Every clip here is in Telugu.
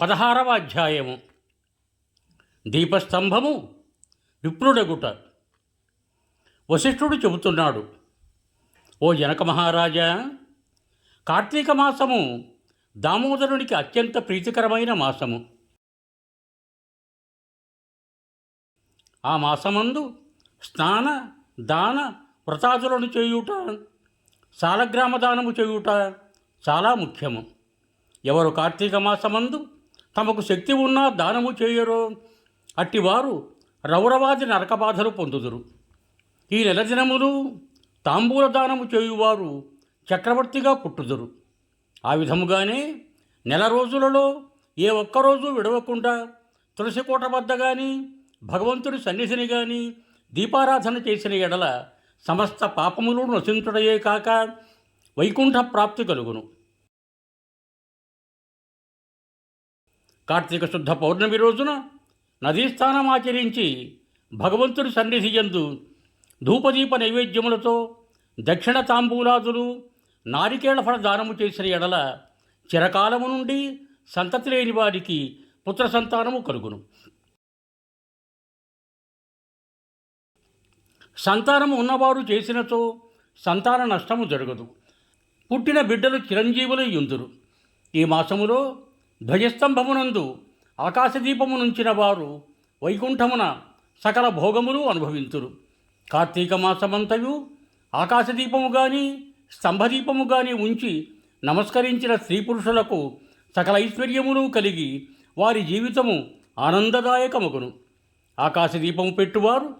పదహారవ అధ్యాయము దీపస్తంభము విప్రుడగుట. వశిష్ఠుడు చెబుతున్నాడు ఓ జనక మహారాజా కార్తీక మాసము దామోదరునికి అత్యంత ప్రీతికరమైన మాసము. ఆ మాసమందు స్నాన దాన వ్రతాదులను చేయుట సాలగ్రామ దానము చేయుట చాలా ముఖ్యము. ఎవరు కార్తీక మాసమందు తమకు శక్తి ఉన్నా దానము చేయరో. అట్టివారు రౌరవాది నరకబాధలు పొందుదురు. ఈ నెల దినములు తాంబూల దానము చేయువారు చక్రవర్తిగా పుట్టుదురు. ఆ విధముగానే నెల రోజులలో ఏ ఒక్కరోజు విడవకుండా తులసికోట వద్ద కానీ భగవంతుడి సన్నిధిని కానీ దీపారాధన చేసిన ఎడల సమస్త పాపములు నశించుటయే కాక వైకుంఠ ప్రాప్తి కలుగును. కార్తీక శుద్ధ పౌర్ణమి రోజున నదీ స్నానం ఆచరించి భగవంతుడి సన్నిధి ఎందు ధూపదీప నైవేద్యములతో దక్షిణ తాంబూలాదులు నారికేళ ఫల దానము చేసిన ఎడల చిరకాలము నుండి సంతతి లేని వారికి పుత్ర సంతానము కలుగును. సంతానము ఉన్నవారు చేసినతో సంతాన నష్టము జరగదు. పుట్టిన బిడ్డలు చిరంజీవులు యుందురు. ఈ మాసములో ధ్వజస్తంభమునందు ఆకాశదీపము నుంచిన వారు వైకుంఠమున సకల భోగములు అనుభవింతురు. కార్తీక మాసమంతయు ఆకాశదీపము గాని స్తంభదీపము గాని ఉంచి నమస్కరించిన స్త్రీ పురుషులకు సకల ఐశ్వర్యములు కలిగి వారి జీవితము ఆనందదాయకమగును. ఆకాశదీపము పెట్టువారు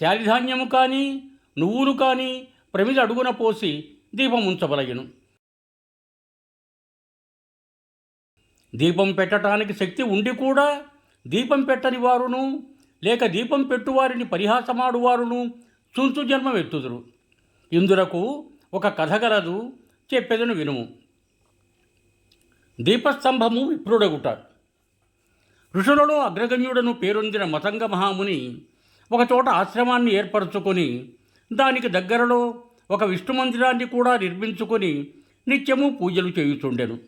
శాలిధాన్యము కానీ నువ్వులు కానీ ప్రమిద అడుగున పోసి దీపం దీపం పెట్టడానికి శక్తి ఉండి కూడా దీపం పెట్టని వారును లేక దీపం పెట్టువారిని పరిహాసమాడువారును చుంచు జన్మం ఎత్తుదురు ఇందులకు ఒక కథ గలదు చెప్పేదను వినుము. దీపస్తంభము విప్రుడగుట. ఋషులలో అగ్రగణ్యుడను పేరొందిన మతంగ మహాముని ఒకచోట ఆశ్రమాన్ని ఏర్పరచుకొని దానికి దగ్గరలో ఒక విష్ణు మందిరాన్ని కూడా నిర్మించుకొని నిత్యము పూజలు చేయుచుండెను.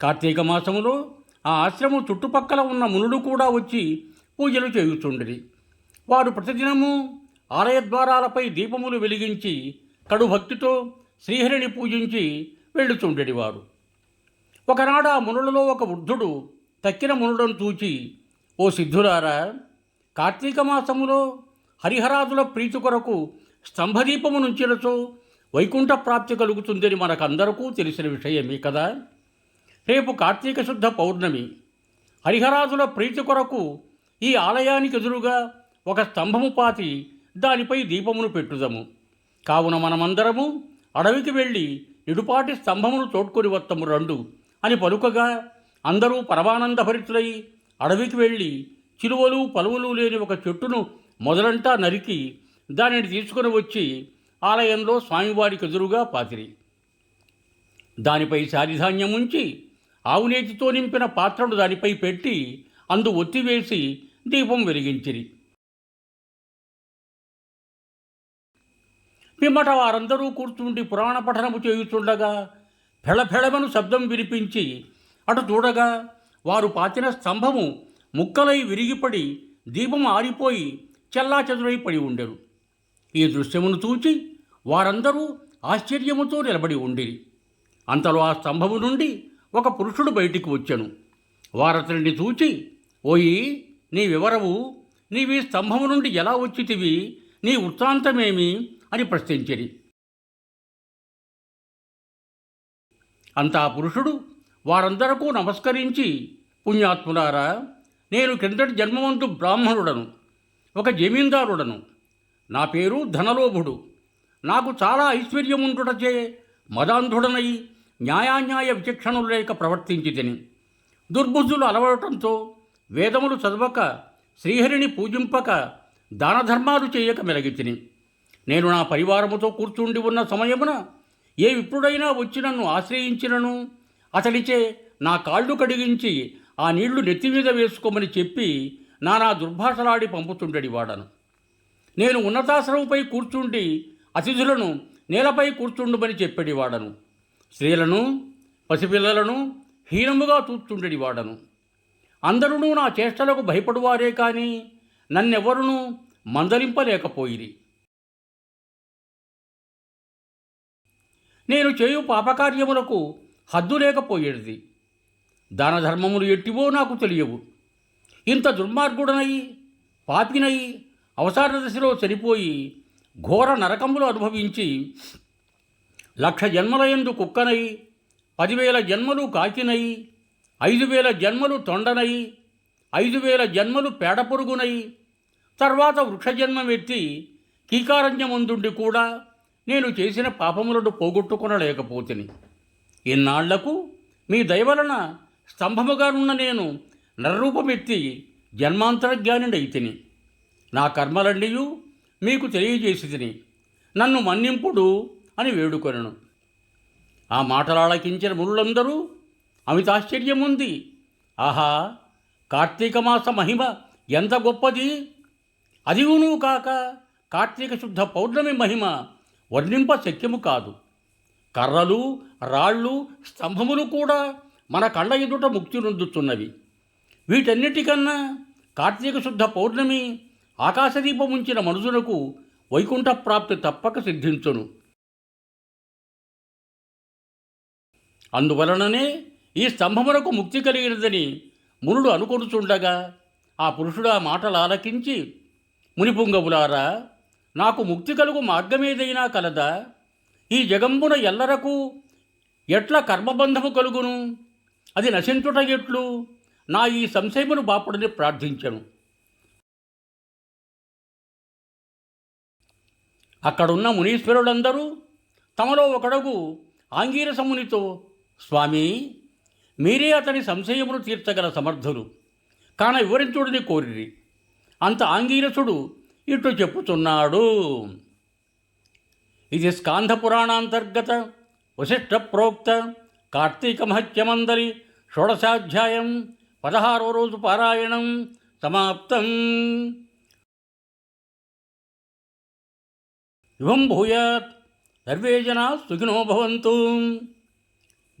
కార్తీక మాసములో ఆ ఆశ్రమం చుట్టుపక్కల ఉన్న మునులు కూడా వచ్చి పూజలు చేయుచుండిరి. వారు ప్రతిదినము ఆలయ ద్వారాలపై దీపములు వెలిగించి కడు భక్తితో శ్రీహరిని పూజించి వెళ్ళుచుండెడివారు ఒకనాడు ఆ మునులలో ఒక వృద్ధుడు తక్కిన మునులను చూచి ఓ సిద్ధులారా కార్తీక మాసములో హరిహరాదుల ప్రీతి కొరకు స్తంభదీపము నుంచినచో వైకుంఠ ప్రాప్తి కలుగుతుందని మనకందరకు తెలిసిన విషయమే కదా? రేపు కార్తీక శుద్ధ పౌర్ణమి. హరిహరాజుల ప్రీతి కొరకు ఈ ఆలయానికి ఎదురుగా ఒక స్తంభము పాతి దానిపై దీపమును పెట్టుదము. కావున మనమందరము అడవికి వెళ్ళి నిడుపాటి స్తంభమును తోడ్కొని వత్తము రండు అని పలుకగా అందరూ పరమానందభరితులై అడవికి వెళ్ళి చిలువలు పలువలు లేని ఒక చెట్టును మొదలంటా నరికి దానిని తీసుకుని వచ్చి ఆలయంలో స్వామివారికి ఎదురుగా పాతిరి. దానిపై సారిధాన్యం ఉంచి ఆవునేతితో నింపిన పాత్రను దానిపై పెట్టి అందు ఒత్తివేసి దీపం వెలిగించిరి. పిమ్మట వారందరూ కూర్చుండి పురాణ పఠనము చేయుచుండగా ఫెళఫెళమను శబ్దం వినిపించి అటు చూడగా వారు పాతిన స్తంభము ముక్కలై విరిగిపడి దీపం ఆరిపోయి చెల్లాచెదురై పడి ఉండెను ఈ దృశ్యమును చూచి వారందరూ ఆశ్చర్యముతో నిలబడి ఉండిరి. అంతలో ఆ స్తంభము నుండి ఒక పురుషుడు బయటికి వచ్చాను. వారతనిని చూచి ఓయి నీ వివరవు నీవి స్తంభము నుండి ఎలా వచ్చితివి నీ వృత్తాంతమేమి? అని ప్రశ్నించిరి. అంతా పురుషుడు వారందరకు నమస్కరించి పుణ్యాత్ములారా నేను క్రిందటి జన్మవంతు బ్రాహ్మణుడను ఒక జమీందారుడను. నా పేరు ధనలోభుడు. నాకు చాలా ఐశ్వర్యముంటుటచే మదాంధుడనై న్యాయాన్యాయ విచక్షణలు లేక ప్రవర్తించిదని దుర్బుద్ధులు అలవడటంతో వేదములు చదవక శ్రీహరిని పూజింపక దానధర్మాలు చేయక మెలగితిని. నేను నా పరివారముతో కూర్చుండి ఉన్న సమయమున ఏ విప్రుడైనా వచ్చి నన్ను ఆశ్రయించినను? అతడిచే నా కాళ్ళు కడిగించి ఆ నీళ్ళు నెత్తి మీద వేసుకోమని చెప్పి నానా దుర్భాషలాడి పంపుతుండడి వాడను. నేను ఉన్నతాశ్రమంపై కూర్చుండి అతిథులను నేలపై కూర్చుండుమని చెప్పేడి వాడను. స్త్రీలను పసిపిల్లలను హీనముగా చూస్తుండేది వాడను. అందరూ నా చేష్టలకు భయపడువారే కానీ నన్నెవరునూ మందలింపలేకపోయిరి. నేను చేయు పాపకార్యములకు హద్దు లేకపోయేది. దాన ధర్మములు ఎట్టివో నాకు తెలియవు. ఇంత దుర్మార్గుడనై పాపినై అవసార దశలో చనిపోయి ఘోర నరకములు అనుభవించి లక్ష జన్మలయందు కుక్కనై పదివేల జన్మలు కాకినై ఐదు వేల జన్మలు తొండనై ఐదు వేల జన్మలు పేడపురుగునై తర్వాత వృక్షజన్మమెత్తి కీకారణ్యముందుండి కూడా నేను చేసిన పాపములను పోగొట్టుకొనలేకపోతిని. ఇన్నాళ్ళకు మీ దయవలన స్తంభముగానున్న నేను నరరూపమెత్తి జన్మాంతరజ్ఞానిడైతిని నా కర్మలన్నీయు మీకు తెలియజేసి తిని నన్ను మన్నింపుడు అని వేడుకొనను. ఆ మాటలాలకించిన మునులందరూ అమితాశ్చర్యముంది. ఆహా కార్తీక మాస మహిమ ఎంత గొప్పది! అదిగును కాక కార్తీక శుద్ధ పౌర్ణమి మహిమ వర్ణింప శక్యము కాదు. కర్రలు రాళ్ళు స్తంభములు కూడా మన కళ్ళ ఎదుట ముక్తి నొందుతున్నవి. వీటన్నిటికన్నా కార్తీక శుద్ధ పౌర్ణమి ఆకాశదీపముంచిన మనుషులకు వైకుంఠ ప్రాప్తి తప్పక సిద్ధించును. అందువలననే ఈ స్తంభమునకు ముక్తి కలిగినదని మునుడు అనుకొనుచుండగా ఆ పురుషుడు ఆ మాటలు ఆలకించి మునిపుంగవులారా నాకు ముక్తి కలుగు మార్గమేదైనా కలదా? ఈ జగంబున ఎల్లరకు ఎట్ల కర్మబంధము కలుగును? అది నశించుట ఎట్లు? నా ఈ సంశయమును బాపుడని ప్రార్థించను. అక్కడున్న మునీశ్వరులందరూ తమలో ఒకడగు ఆంగీరసమునితో స్వామి మీరే అతని సంశయమును తీర్చగల సమర్థులు. కాన వివరించుడిని కోరిరి. అంత ఆంగీరసుడు ఇటు చెప్పుచున్నాడు. ఇది స్కాంధ పురాణాంతర్గత వశిష్ఠ ప్రోక్త కార్తీక మహత్యమందరి షోడశాధ్యాయం పదహారో రోజు పారాయణం సమాప్తం. ఇవం భూయాత్. సర్వే జనా సుఖినో భవంతు.